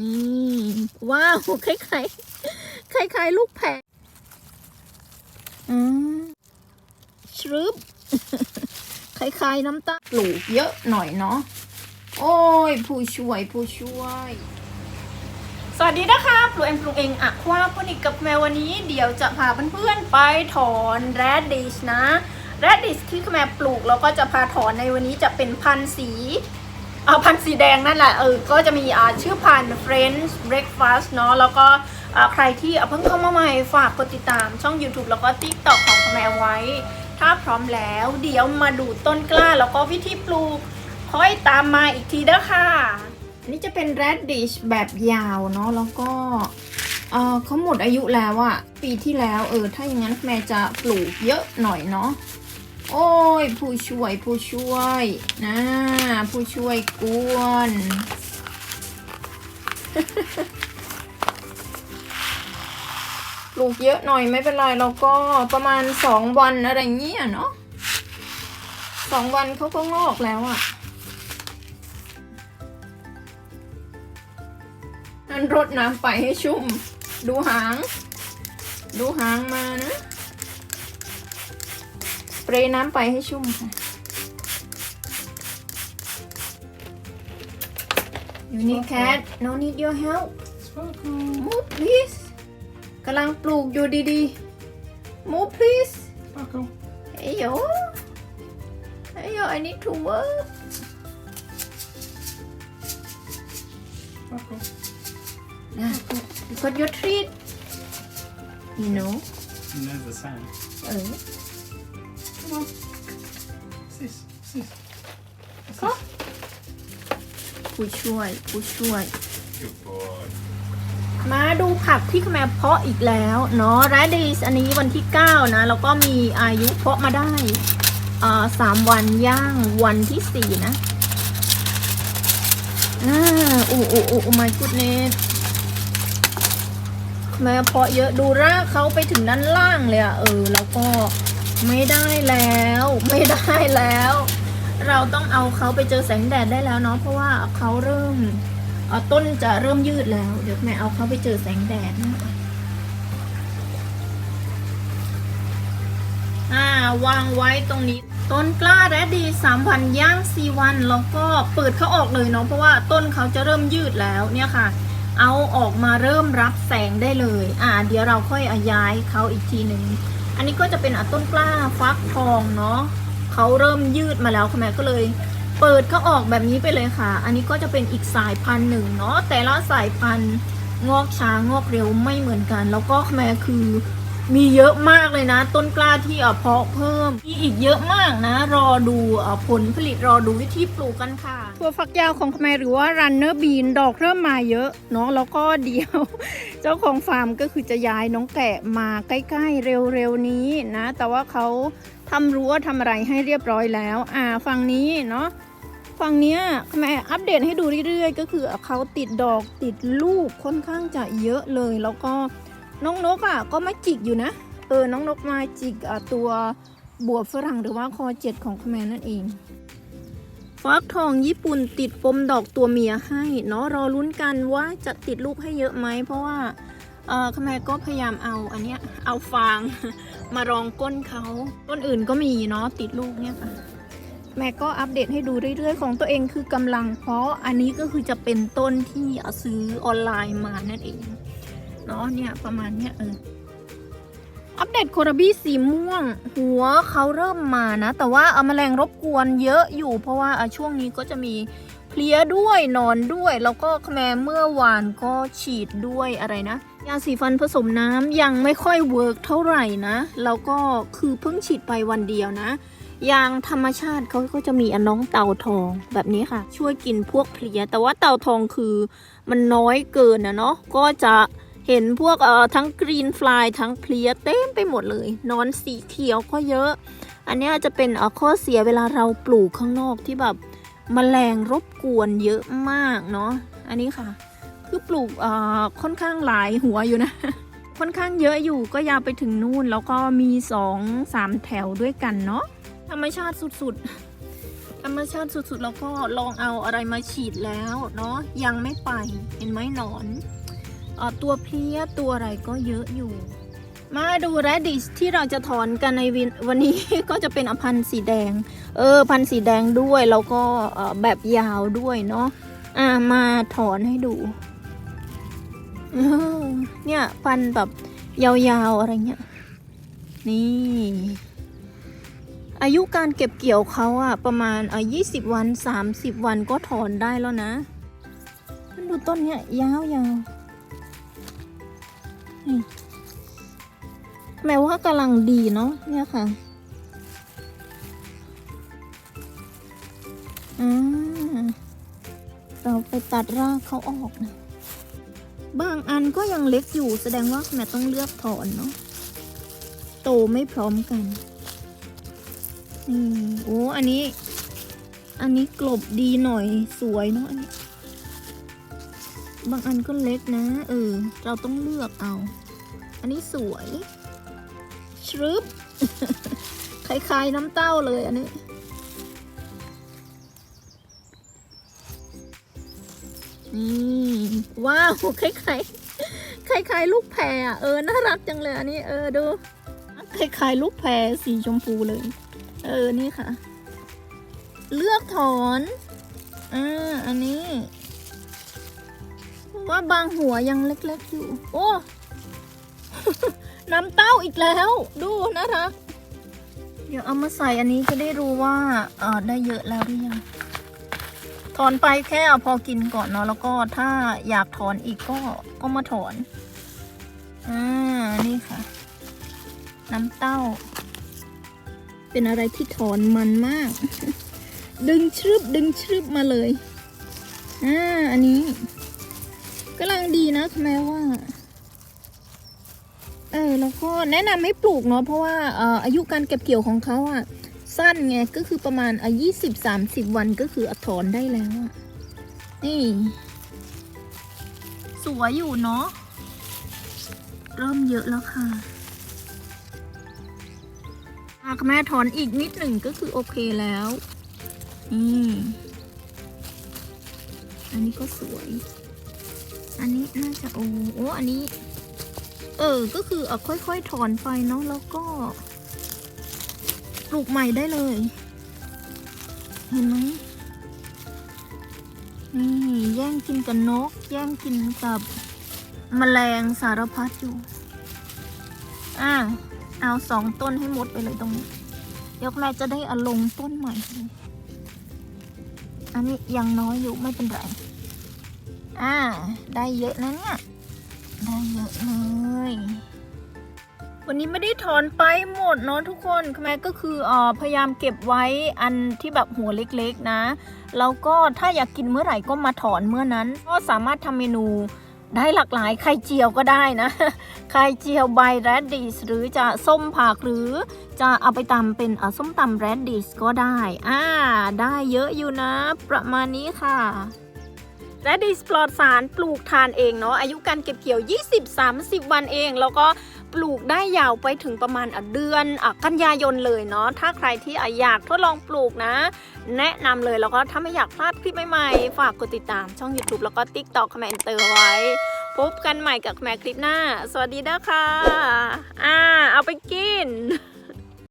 นี่ว้าวคล้ายๆคล้ายๆลูกแพรอืมชรึบคล้ายๆน้ำตาลปลูกเยอะหน่อยเนาะโอ้ย ผู้ช่วยผู้ช่วย สวัสดีนะคะปลูกเองปลูกเองอะควาพนิกกับแมววันนี้ เดี๋ยวจะพาเพื่อนๆไปถอนแรดดิชนะแรดดิชที่แม่ปลูกแล้วก็จะพาถอนในวันนี้จะเป็นพันธุ์สี อาพันธุ์สีแดงนั่นแหละเออก็จะมีอ่าชื่อพันธุ์ French Breakfast เนาะแล้วก็อ่าใครที่เพิ่งเข้ามาใหม่ฝากกดติดตามช่อง YouTube แล้วก็ TikTok ของแมวไว้ ถ้าพร้อมแล้วเดี๋ยวมาดูต้นกล้าแล้วก็วิธีปลูกค่อยตามมาอีกทีเด้อค่ะ อันนี้จะเป็น radish แบบยาวเนาะแล้วก็เออเขาหมดอายุแล้วอะปีที่แล้วเออถ้าอย่างนั้นแม่จะปลูกเยอะหน่อยเนาะ โอ้ย ผู้ช่วยผู้ช่วยนะผู้ช่วยกวนปลูกเยอะหน่อยไม่เป็นไรเราก็ประมาณสองวันอะไรเงี้ยเนาะสองวันเขาก็งอกแล้วอะนั่นรดน้ำไปให้ชุ่ม ดูหาง ดูหางมานะ เปรย์น้ำไปให้ชุ่มค่ะ You need cat no need your help Sparkle. move please กำลังปลูกอยู่ดีๆ move please Sparkle. เอ้ยโยเอ้ยโย I need to work Sparkle. Nah, you got your treat you know And there's the sand. เออ Come on. What's this? What's this? What's Come. this? ผู้ช่วยผู้ช่วย Good boy. มาดูผักที่แม่เพาะอีกแล้วเนาะแรดดิสอันนี้วันที่ 9 นะ แล้วก็มีอายุเพาะมาได้อ่าสามวันย่างวันที่4นะอ่าโอ้โอ้โอ้โอ้ my goodness แม่เพาะเยอะดูรากเขาไปถึงด้านล่างเลยอะเออ แล้วก็ ไม่ได้แล้วไม่ได้แล้ว เราต้องเอาเขาไปเจอแสงแดดได้แล้วเนาะเพราะว่าเขาเริ่มต้นจะเริ่มยืดแล้ว เดี๋ยวแม่เอาเขาไปเจอแสงแดดนะอ่าวางไว้ตรงนี้ ต้นกล้าและดีสามวันย่างสี่วันแล้วก็เปิดเขาออกเลยเนาะเพราะว่าต้นเขาจะเริ่มยืดแล้วเนี่ยค่ะ เอาออกมาเริ่มรับแสงได้เลย อ่า เดี๋ยวเราค่อยอาย้ายเขาอีกทีหนึ่ง อันนี้ก็จะเป็นต้นกล้าฟักทองเนาะเขาเริ่มยืดมาแล้วค่ะแม่ก็เลย เปิดเขาออกแบบนี้ไปเลยค่ะ อันนี้ก็จะเป็นอีกสายพันธุ์หนึ่งเนาะแต่ละสายพันธุ์งอกช้างอกเร็วไม่เหมือนกัน แล้วก็แม่คือ มีเยอะมากเลยนะ ต้นกล้าที่เอาเพาะเพิ่ม มีอีกเยอะมากนะ รอดูผลผลิตรอดูวิธีปลูกกันค่ะ ตัวฝักยาวของแม่หรือว่า runner bean ดอกเริ่มมาเยอะเนาะแล้วก็เดียว เจ้าของฟาร์มก็คือจะย้ายน้องแกะมาใกล้ๆเร็วๆนี้นะ แต่ว่าเขาทำรั้วทำอะไรให้เรียบร้อยแล้ว อ่าฝั่งนี้เนาะฝั่งเนี้ยแม่อัปเดตให้ดูเรื่อยๆ ก็คือเขาติดดอกติดลูกค่อนข้างจะเยอะเลยแล้วก็ น้องนกอะก็มาจิกอยู่นะ เออ น้องนกมาจิกตัวบวบฝรั่งหรือว่าคอเจ็ดของแม่นั่นเองฟักทองญี่ปุ่นติดปมดอกตัวเมียให้เนาะรอลุ้นกันว่าจะติดลูกให้เยอะไหมเพราะว่าเออแมก็พยายามเอาอันเนี้ยเอาฟางมารองก้นเขาต้นอื่นก็มีเนาะติดลูกเนี่ยค่ะแม่ก็อัปเดตให้ดูเรื่อยๆ ของตัวเองคือกำลังเพราะอันนี้ก็คือจะเป็นต้นที่ซื้อออนไลน์มานั่นเอง เนาะเนี่ยประมาณเนี้ยเอออัปเดตโคราบี้สีม่วง หัวเขาเริ่มมานะ แต่ว่าเอาแมลงรบกวนเยอะอยู่ เพราะว่าช่วงนี้ก็จะมีเพลี้ยด้วยนอนด้วย แล้วก็แมเมื่อวานก็ฉีดด้วยอะไรนะ ยาสีฟันผสมน้ำยังไม่ค่อยเวิร์กเท่าไหร่นะ แล้วก็คือเพิ่งฉีดไปวันเดียวนะยางธรรมชาติเขาก็จะมีอนน้องเต่าทองแบบนี้ค่ะ ช่วยกินพวกเพลีย แต่ว่าเต่าทองคือมันน้อยเกินนะเนาะก็จะ เห็นพวกเอ่อทั้งกรีนฟลายทั้งเพลียเต็มไปหมดเลยนอนสีเขียวก็เยอะ อันนี้จะเป็นเอ่อข้อเสียเวลาเราปลูกข้างนอกที่แบบมแมลงรบกวนเยอะมากเนาะอันนี้ค่ะ คือปลูกเอ่อค่อนข้างหลายหัวอยู่นะ ค่อนข้างเยอะอยู่ก็ยาวไปถึงนู่น แล้วก็มีสองสามแถวด้วยกันเนาะธรรมชาติสุดๆ ธรรมชาติสุดๆ แล้วก็ลองเอาอะไรมาฉีดแล้วเนาะยังไม่ไปเห็นไหมหนอน ตัวเพลี้ยตัวอะไรก็เยอะอยู่ มาดูแรดดิชที่เราจะถอนกันในว,นวันนี้ ก็จะเป็นอพันธ์สีแดง เออ พันธ์สีแดงด้วยแล้วก็แบบยาวด้วยเนาะอ่ามาถอนให้ดูเนี่ยพันธ์แบบยาวๆอะไรเงี้ย นี่ อายุการเก็บเกี่ยวเขาอะประมาณอะยี่สิบวันสามสิบวันก็ถอนได้แล้วนะมันดูต้นเนี้ยยาวยาวนี่ แม้ว่ากำลังดีเนาะเนี่ยค่ะอ่าเราไปตัดรากเขาออกนะบางอันก็ยังเล็กอยู่แสดงว่าแม่ต้องเลือกถอนเนาะโตไม่พร้อมกันอืมโอ้อันนี้ อันนี้กลบดีหน่อยสวยเนาะอันนี้ บางอันก็เล็กนะ เออ เราต้องเลือกเอา อันนี้สวย ชรึบคล้ายๆน้ำเต้าเลยอันนี้ นี่ว้าวคล้ายๆคล้ายๆลูกแพรเออ น่ารักจังเลยอันนี้ เออ ดู คล้ายๆลูกแพรสีชมพูเลย เออ นี่ค่ะ เลือกถอน อ่า อันนี้ ว่าบางหัวยังเล็กๆอยู่ โอ้ น้ำเต้าอีกแล้ว ดูน่ารักเดี๋ยวเอามาใส่อันนี้จะได้รู้ว่าเออได้เยอะแล้วหรือยัง ถอนไปแค่พอกินก่อนเนาะแล้วก็ถ้าอยากถอนอีกก็ก็มาถอน อ่า นี่ค่ะ น้ำเต้า เป็นอะไรที่ถอนมันมาก ดึงชรึบดึงชรึบมาเลย อ่า อันนี้ กำลังดีนะแม้ว่า เออแล้วก็แนะนำให้ปลูกเนาะเพราะว่าอออายุการเก็บเกี่ยวของเขาอะสั้นไงก็คือประมาณอะยี่สิบสามสิบวันก็คืออถอนได้แล้วอะนี่ สวยอยู่เนาะเริ่มเยอะแล้วค่ะหากแม่ถอนอีกนิดหนึ่งก็คือโอเคแล้วนี่อันนี้ก็สวย อันนี้น่าจะโอ้โอ้อันนี้ เออ ก็คือเอาค่อยๆถอนไปเนาะแล้วก็ปลูกใหม่ได้เลย เห็นไหมนี่แย่งกินกับนก แย่งกินกับแมลงสารพัดอยู่อ่าเอาสองต้นให้หมดไปเลยตรงนี้ยวแม่จะได้อาลงต้นใหม่ อันนี้ยังน้อยอยู่ไม่เป็นไร อ่า ได้เยอะนะเนี่ย ได้เยอะเลย วันนี้ไม่ได้ถอนไปหมดเนาะทุกคนแม่ก็คืออ่อพยายามเก็บไว้อันที่แบบหัวเล็กๆนะ แล้วก็ถ้าอยากกินเมื่อไหร่ก็มาถอนเมื่อนั้น ก็สามารถทำเมนูได้หลากหลายไข่เจียวก็ได้นะ ไข่เจียวใบแรดดิสหรือจะส้มผักหรือจะเอาไปตำเป็นส้มตำแรดดิสก็ได้ อ่า ได้เยอะอยู่นะ ประมาณนี้ค่ะ แรดดิสปลอดสารปลูกทานเองเนาะอายุการเก็บเกี่ยว 20-30 วันเอง แล้วก็ปลูกได้ยาวไปถึงประมาณเดือนอกันยายนเลยเนาะถ้าใครที่อะอยากทดลองปลูกนะ แนะนำเลยแล้วก็ถ้าไม่อยากพลาดคลิปใหม่ๆ ฝากกดติดตามช่อง YouTube แล้วก็ TikTok คอมเมนเตอร์ไว้ พบกันใหม่กับแม่คลิปหน้า สวัสดีนะคะอ่าเอาไปกิน